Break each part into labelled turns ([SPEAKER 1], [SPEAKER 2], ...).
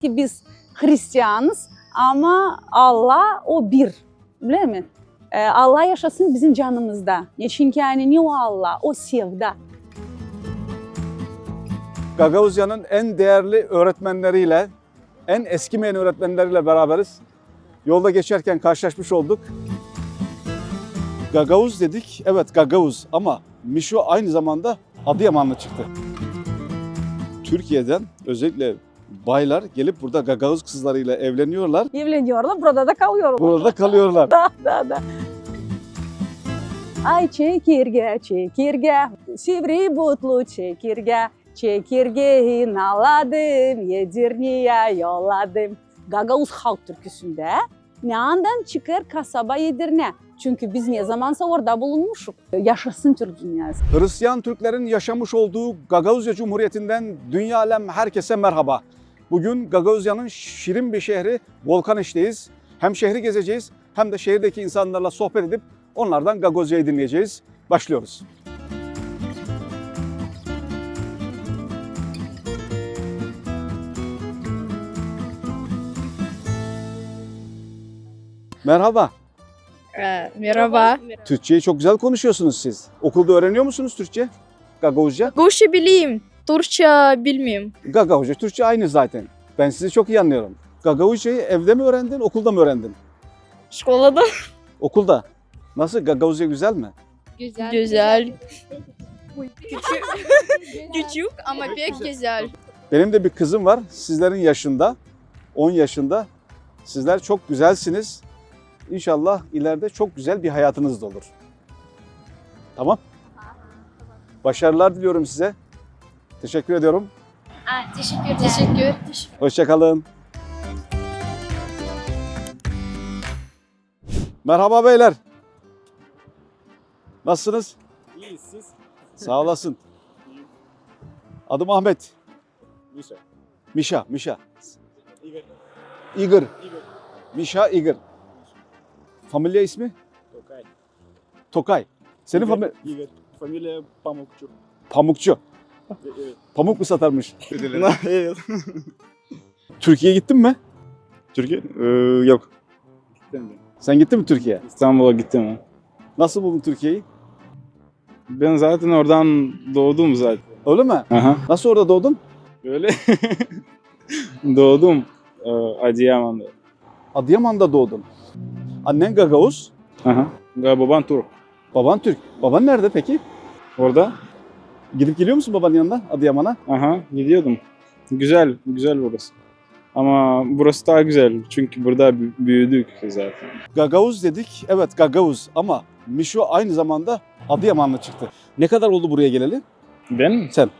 [SPEAKER 1] ki biz Hristiyanız ama Allah o bir. Biliyor musun? Ee, Allah yaşasın bizim canımızda. Çünkü yani ne o Allah? O sevda.
[SPEAKER 2] Gagavuzya'nın en değerli öğretmenleriyle, en eskimeyen öğretmenleriyle beraberiz. Yolda geçerken karşılaşmış olduk. Gagavuz dedik. Evet Gagavuz ama Mişo aynı zamanda Adıyamanlı çıktı. Türkiye'den özellikle baylar gelip burada Gagavuz kızlarıyla evleniyorlar.
[SPEAKER 1] Evleniyorlar, burada da kalıyorlar.
[SPEAKER 2] Burada kalıyorlar.
[SPEAKER 1] Da, da, da. Ay çekirge, çekirge, sivri butlu çekirge, çekirgeyi naladım, Yedirne'ye yolladım. Gagavuz halk türküsünde ne andan çıkar kasaba Yedirne. Çünkü biz ne zamansa orada bulunmuşuk. Yaşasın Türk dünyası.
[SPEAKER 2] Hristiyan Türklerin yaşamış olduğu Gagavuzya Cumhuriyeti'nden dünya alem herkese merhaba. Bugün Gagavuzya'nın şirin bir şehri Volkaniş'teyiz. Hem şehri gezeceğiz hem de şehirdeki insanlarla sohbet edip onlardan Gagavuzya'yı dinleyeceğiz. Başlıyoruz.
[SPEAKER 3] Merhaba.
[SPEAKER 4] Ee, merhaba.
[SPEAKER 2] Türkçeyi çok güzel konuşuyorsunuz siz. Okulda öğreniyor musunuz Türkçe? Gagavuzca?
[SPEAKER 4] Guşi bileyim. Türkçe bilmiyorum.
[SPEAKER 2] Gagavuzca, Türkçe aynı zaten. Ben sizi çok iyi anlıyorum. Gagavuzcayı evde mi öğrendin, okulda mı öğrendin?
[SPEAKER 4] Şkolada.
[SPEAKER 2] Okulda. Nasıl? Gagavuzca güzel mi?
[SPEAKER 4] Güzel. Güzel. Küçük. Küçük ama pek güzel.
[SPEAKER 2] Benim de bir kızım var sizlerin yaşında, 10 yaşında. Sizler çok güzelsiniz. İnşallah ileride çok güzel bir hayatınız da olur. Tamam? Başarılar diliyorum size. Teşekkür ediyorum.
[SPEAKER 5] Aa, teşekkür
[SPEAKER 4] Teşekkür.
[SPEAKER 2] Hoşçakalın. Merhaba beyler. Nasılsınız?
[SPEAKER 6] İyiyiz siz.
[SPEAKER 2] Sağ olasın. Adım Ahmet.
[SPEAKER 6] Mişa.
[SPEAKER 2] Mişa, Mişa.
[SPEAKER 6] Igor.
[SPEAKER 2] Igor. Mişa Igor. Familya ismi?
[SPEAKER 6] Tokay.
[SPEAKER 2] Tokay. Senin familya
[SPEAKER 6] Igor. Familya Pamukçu.
[SPEAKER 2] Pamukçu. Pamuk mu satarmış?
[SPEAKER 6] evet.
[SPEAKER 2] Türkiye'ye gittin mi?
[SPEAKER 6] Türkiye? Ee, yok. Gittim.
[SPEAKER 2] Sen gittin mi Türkiye'ye?
[SPEAKER 6] İstanbul'a gittim.
[SPEAKER 2] Nasıl buldun Türkiye'yi?
[SPEAKER 6] Ben zaten oradan doğdum zaten.
[SPEAKER 2] Öyle mi?
[SPEAKER 6] Aha.
[SPEAKER 2] Nasıl orada doğdun?
[SPEAKER 6] Böyle. doğdum. Ee, Adıyaman'da.
[SPEAKER 2] Adıyaman'da doğdun. Annen Gagavuz,
[SPEAKER 6] Aha. Baban Turk.
[SPEAKER 2] baban Türk. Baban nerede peki?
[SPEAKER 6] Orada.
[SPEAKER 2] Gidip geliyor musun babanın yanına Adıyaman'a?
[SPEAKER 6] Aha. Gidiyordum. Güzel. Güzel burası. Ama burası daha güzel. Çünkü burada bü- büyüdük zaten.
[SPEAKER 2] Gagavuz dedik. Evet Gagavuz ama Mişo aynı zamanda Adıyamanlı çıktı. Ne kadar oldu buraya geleli?
[SPEAKER 6] Ben?
[SPEAKER 2] Sen.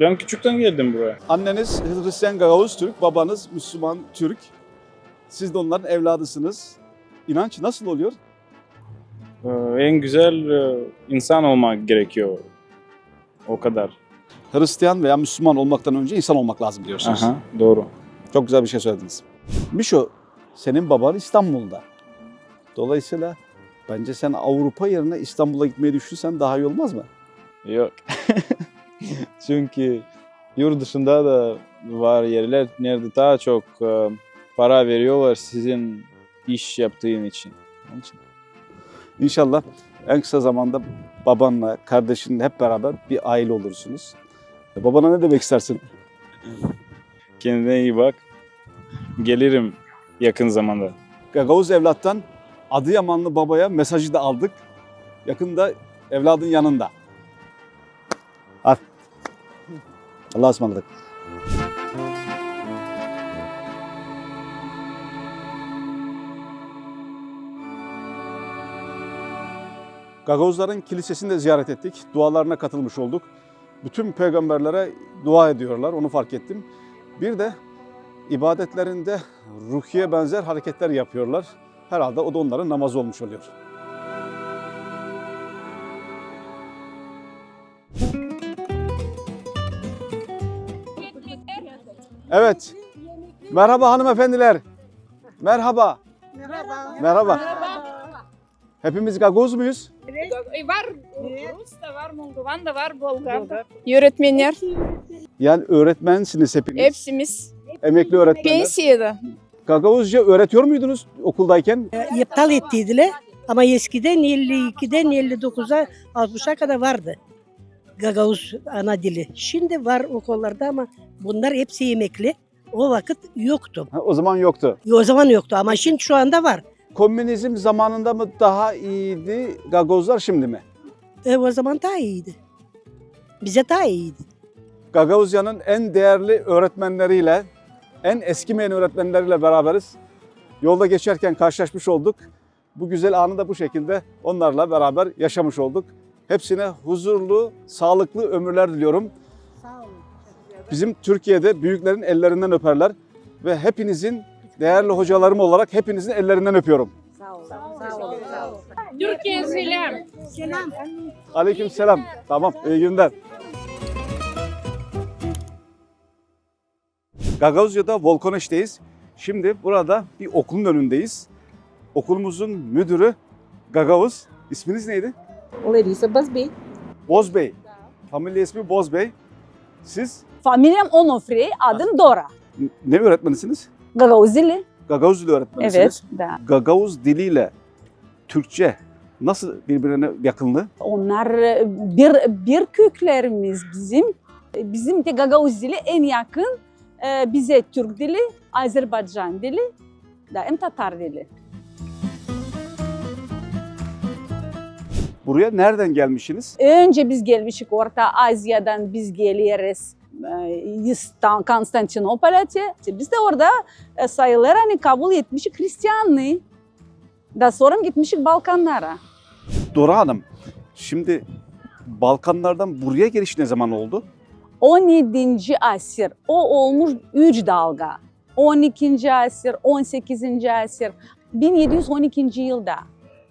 [SPEAKER 6] Ben küçükten geldim buraya.
[SPEAKER 2] Anneniz Hristiyan Gagavuz Türk, babanız Müslüman Türk. Siz de onların evladısınız. İnanç nasıl oluyor?
[SPEAKER 6] Ee, en güzel e, insan olmak gerekiyor. O kadar.
[SPEAKER 2] Hristiyan veya Müslüman olmaktan önce insan olmak lazım diyorsunuz.
[SPEAKER 6] Aha, doğru.
[SPEAKER 2] Çok güzel bir şey söylediniz. Mişo, senin baban İstanbul'da. Dolayısıyla bence sen Avrupa yerine İstanbul'a gitmeyi düşünsen daha iyi olmaz mı?
[SPEAKER 7] Yok. Çünkü yurt dışında da var yerler nerede daha çok e, para veriyorlar sizin iş yaptığın için. Onun için.
[SPEAKER 2] İnşallah en kısa zamanda babanla, kardeşinle hep beraber bir aile olursunuz. Babana ne demek istersin?
[SPEAKER 7] Kendine iyi bak. Gelirim yakın zamanda.
[SPEAKER 2] Gagavuz evlattan Adıyamanlı babaya mesajı da aldık. Yakında evladın yanında. Al. Allah'a ısmarladık. Gagavuzların kilisesini de ziyaret ettik. Dualarına katılmış olduk. Bütün peygamberlere dua ediyorlar. Onu fark ettim. Bir de ibadetlerinde rukiye benzer hareketler yapıyorlar. Herhalde o da onların namazı olmuş oluyor. Evet. Merhaba hanımefendiler. Merhaba.
[SPEAKER 8] Merhaba.
[SPEAKER 2] Merhaba. Hepimiz Gagoz muyuz? Evet.
[SPEAKER 9] Var Rus da var, Moldovan da var, Bulgar da.
[SPEAKER 4] Öğretmenler.
[SPEAKER 2] Yani öğretmensiniz hepiniz.
[SPEAKER 4] Hepsimiz.
[SPEAKER 2] Emekli öğretmenler.
[SPEAKER 4] Pensiyede.
[SPEAKER 2] Gagavuzca öğretiyor muydunuz okuldayken?
[SPEAKER 3] E, iptal ettiydiler ama eskiden 52'den 59'a 60'a kadar vardı. Gagavuz ana dili. Şimdi var okullarda ama bunlar hepsi emekli. O vakit yoktu.
[SPEAKER 2] Ha, o zaman yoktu.
[SPEAKER 3] O zaman yoktu ama şimdi şu anda var.
[SPEAKER 2] Komünizm zamanında mı daha iyiydi Gagavuzlar şimdi mi?
[SPEAKER 3] E, o zaman daha iyiydi. Bize daha iyiydi.
[SPEAKER 2] Gagavuzya'nın en değerli öğretmenleriyle, en eskimeyen öğretmenleriyle beraberiz. Yolda geçerken karşılaşmış olduk. Bu güzel anı da bu şekilde onlarla beraber yaşamış olduk. Hepsine huzurlu, sağlıklı ömürler diliyorum. Bizim Türkiye'de büyüklerin ellerinden öperler ve hepinizin değerli hocalarım olarak hepinizin ellerinden öpüyorum.
[SPEAKER 9] Türkiye selam.
[SPEAKER 2] Aleyküm selam. Tamam, iyi günler. Gagavuzya'da Volkoneş'teyiz. Şimdi burada bir okulun önündeyiz. Okulumuzun müdürü Gagavuz. İsminiz neydi?
[SPEAKER 5] Larissa Basbey.
[SPEAKER 2] Boz Bey. Familya ismi Boz Bey. Siz
[SPEAKER 1] Familyam Onofre, adım Dora.
[SPEAKER 2] ne öğretmenisiniz?
[SPEAKER 1] Gagavuzili.
[SPEAKER 2] Gagavuz dili öğretmenisiniz.
[SPEAKER 1] Evet. Da.
[SPEAKER 2] Gagavuz diliyle Türkçe nasıl birbirine yakınlığı?
[SPEAKER 1] Onlar e, bir, bir köklerimiz bizim. E, Bizim de Gagavuz dili en yakın e, bize Türk dili, Azerbaycan dili, da hem Tatar dili.
[SPEAKER 2] Buraya nereden gelmişsiniz?
[SPEAKER 1] Önce biz gelmişik Orta Asya'dan biz geliyoruz. E, İstan- Konstantinopol'e. Biz de orada e, sayılar hani kabul etmişik Hristiyanlığı. Da sonra gitmişik Balkanlara.
[SPEAKER 2] Dora Hanım, şimdi Balkanlardan buraya geliş ne zaman oldu?
[SPEAKER 1] 17. asır o olmuş 3 dalga. 12. asır, 18. asır, 1712 yılda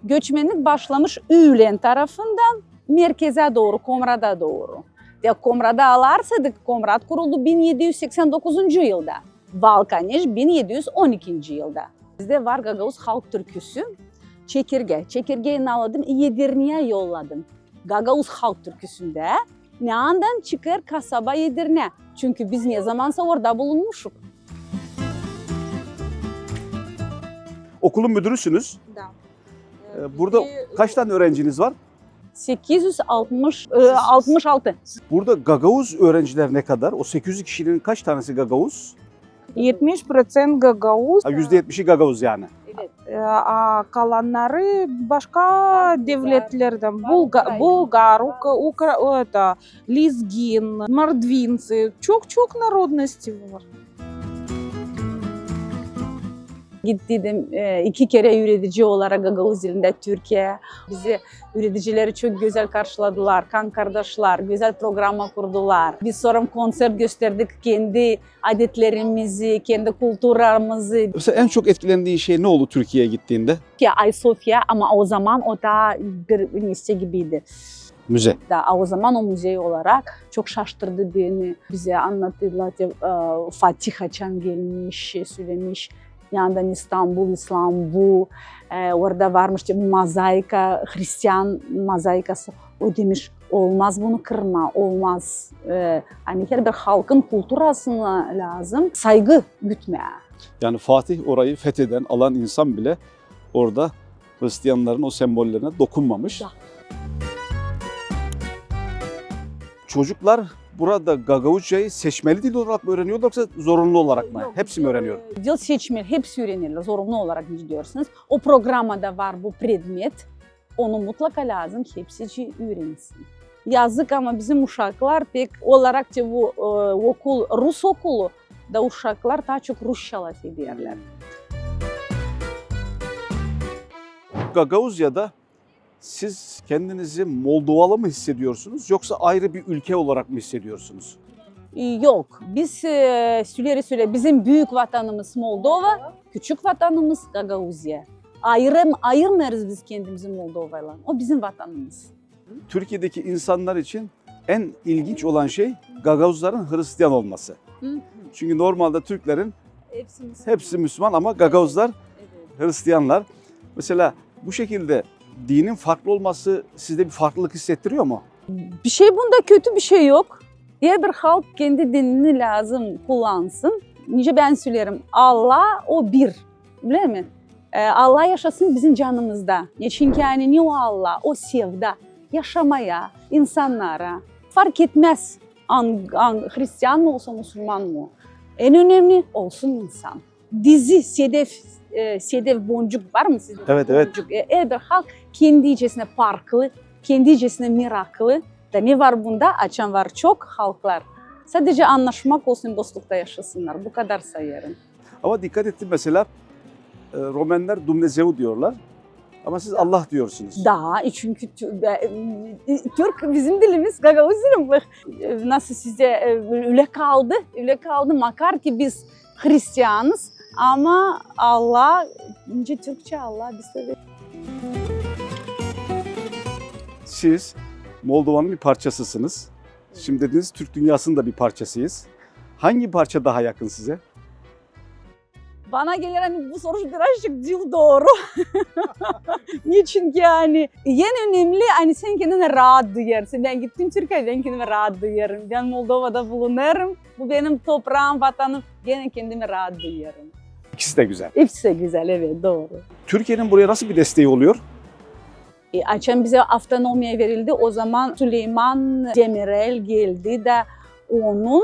[SPEAKER 1] göçmenlik başlamış Ülen tarafından merkeze doğru, Komrad'a doğru. Ve Komrad'ı alarsadık, Komrad kuruldu 1789 yılda. Balkaneş 1712 yılda. Bizde var Gagavuz halk türküsü. Çekirge. Çekirgeyi aladım, Yedirne'ye yolladım. Gagavuz halk türküsünde ne andan çıkar kasaba Yedirne. Çünkü biz ne zamansa orada bulunmuşuk.
[SPEAKER 2] Okulun müdürüsünüz. Ee, Burada kaç tane öğrenciniz var?
[SPEAKER 1] 860 e, 66.
[SPEAKER 2] Burada Gagavuz öğrenciler ne kadar? O 800 kişinin kaç tanesi Gagavuz?
[SPEAKER 5] 70% Gagavuz.
[SPEAKER 2] Ha, %70'i Gagavuz yani.
[SPEAKER 5] e, a kalanları başka devletlerden. Bulga,
[SPEAKER 1] Ukrayna.
[SPEAKER 5] Bulgar, Ука- Укра, это, Лизгин, Мордвинцы. Çok çok народностей var.
[SPEAKER 1] Gittiydim e, iki kere üretici olarak Gagavuz dilinde Türkiye. Bizi üreticileri çok güzel karşıladılar. Kan kardeşler, güzel programa kurdular. Biz sonra konser gösterdik kendi adetlerimizi, kendi kültürümüzü.
[SPEAKER 2] Mesela en çok etkilendiğin şey ne oldu Türkiye'ye gittiğinde?
[SPEAKER 1] Ki Ayasofya ama o zaman o da bir lise gibiydi.
[SPEAKER 2] Müze.
[SPEAKER 1] da o zaman o müze olarak çok şaştırdı beni. Bize anlattılar ki e, Fatih Haçan gelmiş, söylemiş. Yandan İstanbul, İstanbul. E, orada varmış işte mozaika, Hristiyan mozaikası. O demiş olmaz bunu kırma, olmaz. E, hani her bir halkın kulturasına lazım saygı gütmeye.
[SPEAKER 2] Yani Fatih orayı fetheden, alan insan bile orada Hristiyanların o sembollerine dokunmamış.
[SPEAKER 1] Ya.
[SPEAKER 2] Çocuklar burada Gagavuzcayı seçmeli dil olarak mı öğreniyor yoksa zorunlu olarak mı?
[SPEAKER 1] Yok,
[SPEAKER 2] Hepsi mi öğreniyor?
[SPEAKER 1] Dil seçmeli, hepsi öğrenirler zorunlu olarak gidiyorsunuz. O programda var bu predmet. Onu mutlaka lazım ki hepsi öğrensin. Yazık ama bizim uşaklar pek olarak bu e, okul, Rus okulu da uşaklar daha çok Rusçalar ederler.
[SPEAKER 2] Gagavuzya'da siz kendinizi Moldovalı mı hissediyorsunuz yoksa ayrı bir ülke olarak mı hissediyorsunuz?
[SPEAKER 1] E, Yok, biz e, süleri süre bizim büyük vatanımız Moldova, küçük vatanımız Gagavuzya. Ayrım, ayırmıyoruz biz kendimizi Moldova'yla. O bizim vatanımız.
[SPEAKER 2] Türkiye'deki insanlar için en ilginç olan şey Gagavuzların Hristiyan olması. Çünkü normalde Türklerin
[SPEAKER 1] Hepsi Müslüman.
[SPEAKER 2] hepsi Müslüman ama Gagavuzlar. Hristiyanlar. Mesela bu şekilde dinin farklı olması sizde bir farklılık hissettiriyor mu?
[SPEAKER 1] Bir şey bunda kötü bir şey yok. Diğer bir halk kendi dinini lazım kullansın. Nice ben söylerim. Allah o bir. Biliyor musun? Ee, Allah yaşasın bizim canımızda. Çünkü yani ne o Allah? O sevda. Yaşamaya, insanlara. Fark etmez. An, an, Hristiyan mı olsa Müslüman mı? En önemli olsun insan. Dizi Sedef e, Sedef Boncuk var mı sizde?
[SPEAKER 2] Evet, evet.
[SPEAKER 1] Boncuk. E, her halk kendi içerisinde farklı, kendi içerisinde meraklı. Da ne var bunda? Açan var çok halklar. Sadece anlaşmak olsun, dostlukta yaşasınlar. Bu kadar sayarım.
[SPEAKER 2] Ama dikkat ettim mesela e, Romenler Dumnezeu diyorlar. Ama siz Allah diyorsunuz.
[SPEAKER 1] Daha e, çünkü e, Türk bizim dilimiz Gagavuzlarım. Nasıl size e, öyle kaldı, öyle kaldı makar ki biz Hristiyanız ama Allah, ince Türkçe Allah biz de
[SPEAKER 2] Siz Moldova'nın bir parçasısınız. Şimdi dediniz Türk dünyasının da bir parçasıyız. Hangi parça daha yakın size?
[SPEAKER 1] Bana gelir hani bu soru birazcık dil doğru. Niçin ki yani en önemli hani sen kendine rahat duyarsın. Ben gittim Türkiye'ye ben kendime rahat duyarım. Ben Moldova'da bulunurum. Bu benim toprağım, vatanım. Gene kendime rahat duyarım.
[SPEAKER 2] İkisi de güzel.
[SPEAKER 1] Hepsi de güzel evet doğru.
[SPEAKER 2] Türkiye'nin buraya nasıl bir desteği oluyor?
[SPEAKER 1] E, Açan bize avtonomiye verildi. O zaman Süleyman Demirel geldi de onun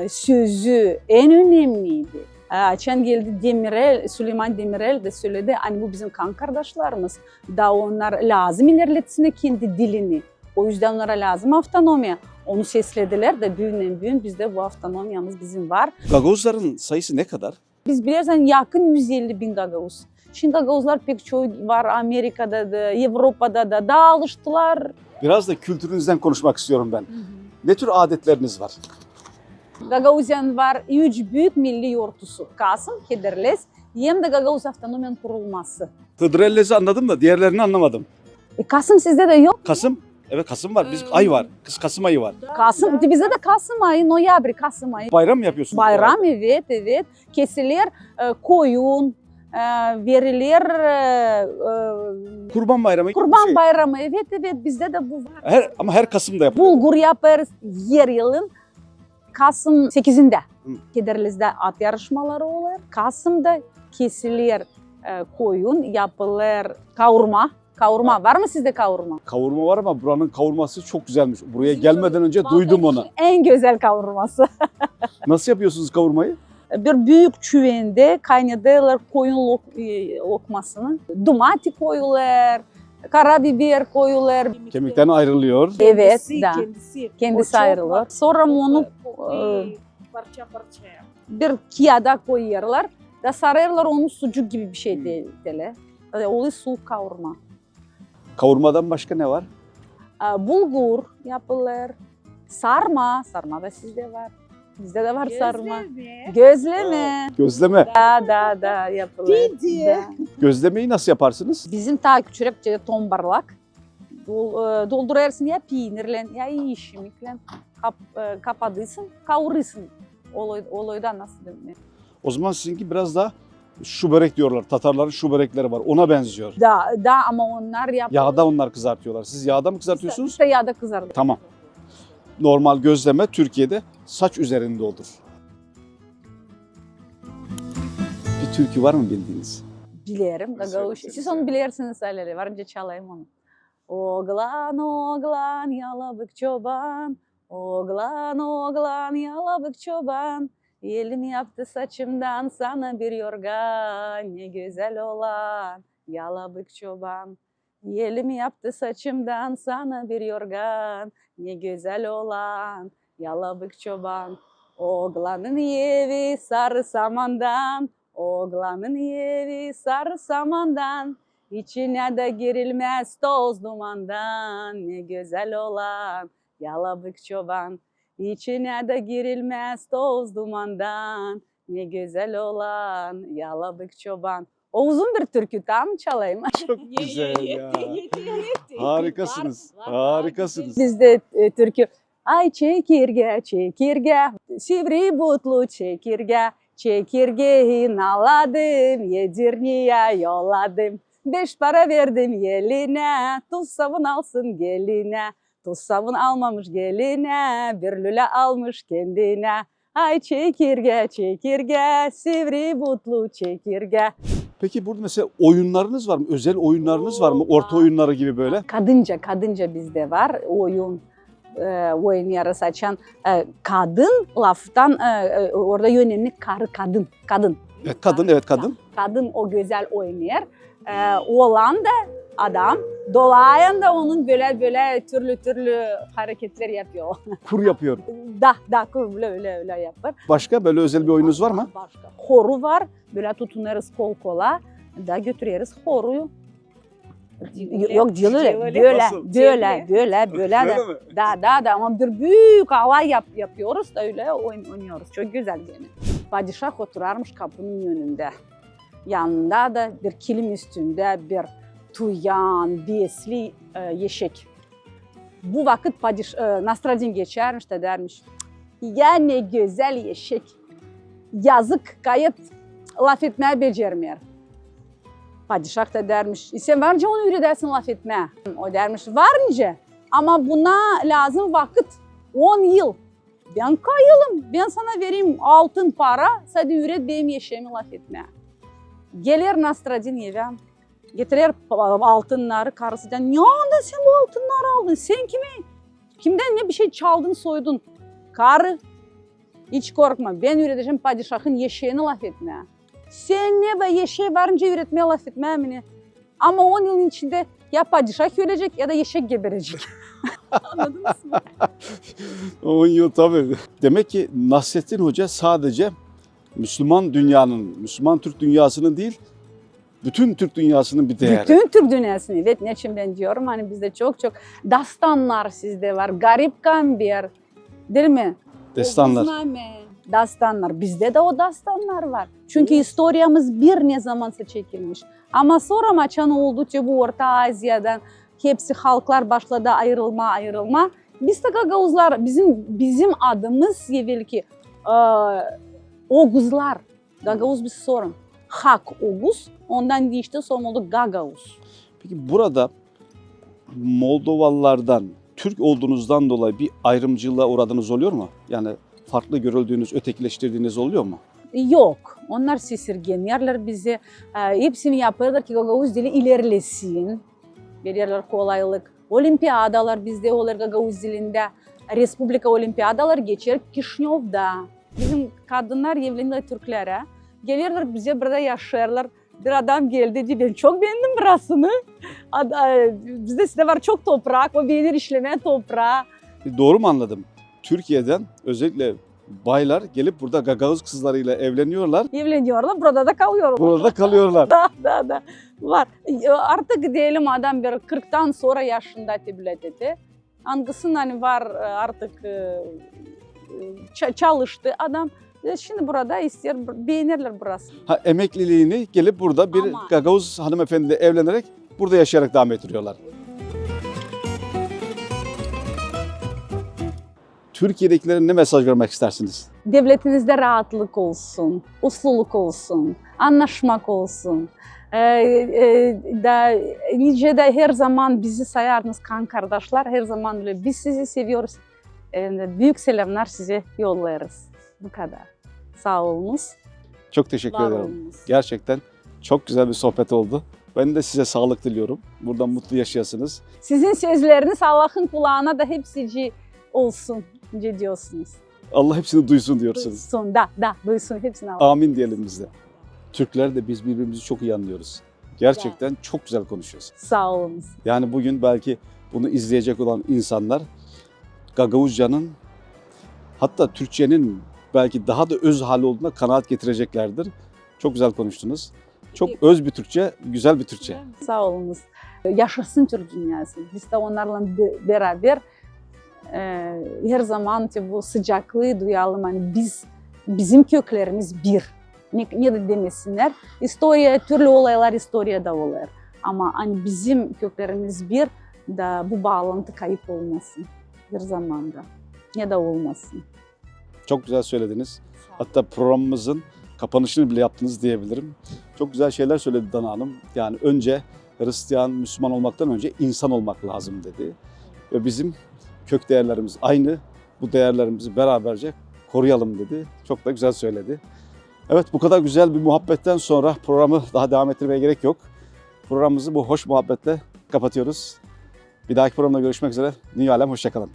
[SPEAKER 1] e, sözü en önemliydi. E, Açan geldi Demirel, Süleyman Demirel de söyledi hani bu bizim kan kardeşlerimiz. Da onlar lazım ilerletsin kendi dilini. O yüzden onlara lazım avtonomiya. Onu seslediler de büyünen büyün bizde bu avtonomiyamız bizim var.
[SPEAKER 2] Gagavuzların sayısı ne kadar?
[SPEAKER 1] Biz bilirsen yakın 150 bin Gagavuz. Şimdi Gagavuzlar pek çoğu var Amerika'da da, Avrupa'da da. Daha alıştılar.
[SPEAKER 2] Biraz da kültürünüzden konuşmak istiyorum ben. Ne tür adetleriniz var?
[SPEAKER 1] Gagavuzyan var üç büyük milli yortusu. Kasım, Kederles, hem de Gagavuz Avtonomiyan kurulması.
[SPEAKER 2] Hıdrellez'i anladım da diğerlerini anlamadım.
[SPEAKER 1] E, Kasım sizde de yok.
[SPEAKER 2] Kasım, evet Kasım var. Biz ay var. Kız Kasım ayı var.
[SPEAKER 1] Kasım, bizde de Kasım ayı, Noyabr, Kasım ayı.
[SPEAKER 2] Bayram mı yapıyorsunuz?
[SPEAKER 1] Bayram evet evet. Kesilir, e, koyun, e, verilir, e, e,
[SPEAKER 2] Kurban Bayramı. gibi bir
[SPEAKER 1] kurban
[SPEAKER 2] şey.
[SPEAKER 1] bayramı. Evet evet bizde de bu var.
[SPEAKER 2] Her, ama her Kasım'da yapılıyor.
[SPEAKER 1] Bulgur yaparız yer yılın Kasım 8'inde.
[SPEAKER 2] Hı.
[SPEAKER 1] At yarışmaları olur. Kasım'da kesilir e, koyun, yapılır kavurma. Kavurma var mı sizde kavurma?
[SPEAKER 2] Kavurma var ama buranın kavurması çok güzelmiş. Buraya gelmeden önce duydum onu.
[SPEAKER 1] En güzel kavurması.
[SPEAKER 2] Nasıl yapıyorsunuz kavurmayı?
[SPEAKER 1] Bir büyük çüvende kaynatırlar koyun lok- e, lokmasını. Dumati koyular, karabiber koyular.
[SPEAKER 2] Kemikten ayrılıyor.
[SPEAKER 1] Evet,
[SPEAKER 3] Kendisi,
[SPEAKER 1] da.
[SPEAKER 3] kendisi.
[SPEAKER 1] Kendisi
[SPEAKER 3] var.
[SPEAKER 1] Sonra onu
[SPEAKER 3] Bir parça parçaya.
[SPEAKER 1] bir kiyada koyuyorlar da sararlar onu sucuk gibi bir şey de, dele. E, Oluyor soğuk kavurma.
[SPEAKER 2] Kavurmadan başka ne var?
[SPEAKER 1] E, Bulgur yapılır. Sarma, sarma da sizde var. Bizde de var sarma. Gözleme.
[SPEAKER 2] Gözleme.
[SPEAKER 1] Da da da yapılır. Da.
[SPEAKER 2] Gözlemeyi nasıl yaparsınız?
[SPEAKER 1] Bizim ta küçükçe tombarlak. Dol, e, doldurarsın ya peynirle ya yeşimlikle kap, e, kapadıysın, kavuruyorsun. Oloy, oloydan nasıl dönüyor?
[SPEAKER 2] O zaman sizinki biraz daha şu börek diyorlar. Tatarların şu börekleri var. Ona benziyor.
[SPEAKER 1] Da, da ama onlar yapılır.
[SPEAKER 2] Yağda onlar kızartıyorlar. Siz yağda mı kızartıyorsunuz?
[SPEAKER 1] İşte yağda kızardı.
[SPEAKER 2] Tamam. Normal gözleme Türkiye'de saç üzerinde olur. Bir türkü var mı bildiğiniz?
[SPEAKER 1] Bilirim. Gagavuş.
[SPEAKER 2] söyle,
[SPEAKER 1] Siz onu bilirsiniz Aleli. Varınca çalayım onu. Oğlan oğlan yalabık çoban. Oğlan oğlan yalabık çoban. Elin yaptı saçımdan sana bir yorgan. Ne güzel olan yalabık çoban. Yelim yaptı saçımdan sana bir yorgan. Ne güzel olan yalabık çoban. Oğlanın evi sarı samandan. Oğlanın evi sarı samandan. İçine de girilmez toz dumandan. Ne güzel olan yalabık çoban. İçine de girilmez toz dumandan. Ne güzel olan yalabık çoban. O uzun bir türkü tam çalayım.
[SPEAKER 2] Çok güzel ya. Harikasınız. Harikasınız.
[SPEAKER 1] Bizde e, türkü. Ay çekirge çekirge sivri butlu çekirge çekirgeyi naladım yedirniye yolladım. Beş para verdim yeline tuz sabun alsın geline. Tuz sabun almamış geline bir lüle almış kendine. Ay çekirge çekirge sivri butlu çekirge.
[SPEAKER 2] Peki burada mesela oyunlarınız var mı? Özel oyunlarınız var mı? Orta oyunları gibi böyle.
[SPEAKER 1] Kadınca kadınca bizde var oyun e, oynuyoruz açan e, kadın laftan e, e, orada önemli karı kadın kadın
[SPEAKER 2] Evet, kadın evet kadın.
[SPEAKER 1] kadın o güzel oynuyor. E, oğlan da adam dolayan da onun böyle böyle türlü türlü hareketler yapıyor.
[SPEAKER 2] Kur yapıyor.
[SPEAKER 1] da da öyle öyle öyle yapar.
[SPEAKER 2] Başka böyle özel bir oyunuz var mı?
[SPEAKER 1] Başka. Horu var. Böyle tutunuruz kol kola. Da götürüyoruz horuyu. Yok diyorlar böyle böyle böyle böyle de. Da da da ama bir büyük alay yap, yapıyoruz da öyle oyun oynuyoruz. Çok güzel gene. Padişah oturarmış kapının önünde. Yanında da bir kilim üstünde bir tuyan, besli e, yeşek. Bu vakit padiş, e, Nasradin geçermiş de dermiş. Ya ne güzel yeşek. Yazık kayıp laf etmeye becermiyor. Padişah da dermiş, "E sen varınca onu öğredersin laf etmeye. O dermiş, varınca ama buna lazım vakit 10 yıl. Ben kayılım, ben sana vereyim altın para, sen öğret benim yeşeğimi laf etmeye. Gelir Nasradin eve, getirir altınları karısıdan. Ne aldın sen bu altınları aldın? Sen kimi? Kimden ne bir şey çaldın soydun? Karı, hiç korkma ben öğreteceğim padişahın yeşeğini laf etmeye. Sen ne be yeşeğe varınca öğretmeye laf etmeye mi ne? Ama 10 yılın içinde ya padişah ölecek ya da yeşek geberecek. Anladınız mı?
[SPEAKER 2] 10 yıl tabii. Demek ki Nasrettin Hoca sadece Müslüman dünyanın, Müslüman Türk dünyasının değil, bütün Türk dünyasının bir değeri.
[SPEAKER 1] Bütün Türk dünyasını. Evet ne için ben diyorum hani bizde çok çok dastanlar sizde var. Garip Gamber değil mi?
[SPEAKER 2] Destanlar.
[SPEAKER 1] Oğuzname, Dastanlar. Bizde de o dastanlar var. Çünkü historiyamız bir ne zamansa çekilmiş. Ama sonra maçan oldu ki bu Orta Asya'dan hepsi halklar başladı ayrılma ayrılma. Biz de Gagavuzlar, bizim bizim adımız evvelki e, Oguzlar. Gagavuz bir sorun. Hak Oguz, ondan değişti sonra oldu Gagavuz.
[SPEAKER 2] Peki burada Moldovalılardan, Türk olduğunuzdan dolayı bir ayrımcılığa uğradığınız oluyor mu? Yani farklı görüldüğünüz, ötekileştirdiğiniz oluyor mu?
[SPEAKER 1] Yok. Onlar sesirgenlerler bize. E, hepsini yapıyorlar ki Gagavuz dili ilerlesin. Verirler kolaylık. Olimpiyadalar bizde olur Gagavuz dilinde. Respublika olimpiyadalar geçer Kişinyov'da. Bizim kadınlar evleniyor Türklere. Gelirler bize burada yaşarlar. Bir adam geldi dedi ben çok beğendim burasını. E, Bizde sizde var çok toprak. O beğenir işlemeye toprağı.
[SPEAKER 2] Doğru mu anladım? Türkiye'den özellikle baylar gelip burada Gagavuz kızlarıyla evleniyorlar.
[SPEAKER 1] Evleniyorlar burada da kalıyorlar.
[SPEAKER 2] Burada kalıyorlar.
[SPEAKER 1] da da da var. Artık diyelim adam bir 40'tan sonra yaşında bile dedi. Hangisinin hani var e, artık e, çalıştı adam. Şimdi burada ister beğenirler burası.
[SPEAKER 2] Ha, emekliliğini gelip burada bir
[SPEAKER 1] Ama-
[SPEAKER 2] Gagavuz hanımefendi evlenerek burada yaşayarak devam ettiriyorlar. Türkiye'dekilere ne mesaj vermek istersiniz?
[SPEAKER 1] Devletinizde rahatlık olsun, usluluk olsun, anlaşmak olsun. Ee, e, da nice de her zaman bizi sayarınız kan kardeşler. Her zaman öyle. Biz sizi seviyoruz. Ee, büyük selamlar size yollarız. Bu kadar. Sağ olunuz.
[SPEAKER 2] Çok teşekkür
[SPEAKER 1] Var
[SPEAKER 2] ederim.
[SPEAKER 1] olunuz.
[SPEAKER 2] Gerçekten çok güzel bir sohbet oldu. Ben de size sağlık diliyorum. Buradan mutlu yaşayasınız.
[SPEAKER 1] Sizin sözleriniz Allah'ın kulağına da hepsici olsun diye diyorsunuz.
[SPEAKER 2] Allah hepsini duysun diyorsunuz.
[SPEAKER 1] Duysun da da duysun hepsini Allah.
[SPEAKER 2] Amin diyelim biz de. Türkler de biz birbirimizi çok iyi anlıyoruz. Gerçekten çok güzel konuşuyoruz.
[SPEAKER 1] Sağ olunuz.
[SPEAKER 2] Yani bugün belki bunu izleyecek olan insanlar Gagavuzca'nın hatta Türkçenin belki daha da öz hali olduğuna kanaat getireceklerdir. Çok güzel konuştunuz. Çok öz bir Türkçe, güzel bir Türkçe.
[SPEAKER 1] Sağ olunuz. Yaşasın Türk dünyası. Biz de onlarla be- beraber e, her zaman bu sıcaklığı duyalım. Hani biz bizim köklerimiz bir. Ne, ne de demesinler. İstoria, türlü olaylar historiada olur. Ama hani bizim köklerimiz bir da bu bağlantı kayıp olmasın. Bir zamanda. Ne de olmasın.
[SPEAKER 2] Çok güzel söylediniz. Hatta programımızın kapanışını bile yaptınız diyebilirim. Çok güzel şeyler söyledi Dana Hanım. Yani önce Hristiyan, Müslüman olmaktan önce insan olmak lazım dedi. Ve bizim kök değerlerimiz aynı. Bu değerlerimizi beraberce koruyalım dedi. Çok da güzel söyledi. Evet bu kadar güzel bir muhabbetten sonra programı daha devam ettirmeye gerek yok. Programımızı bu hoş muhabbetle kapatıyoruz. Bir dahaki programda görüşmek üzere. Dünya Alem hoşçakalın.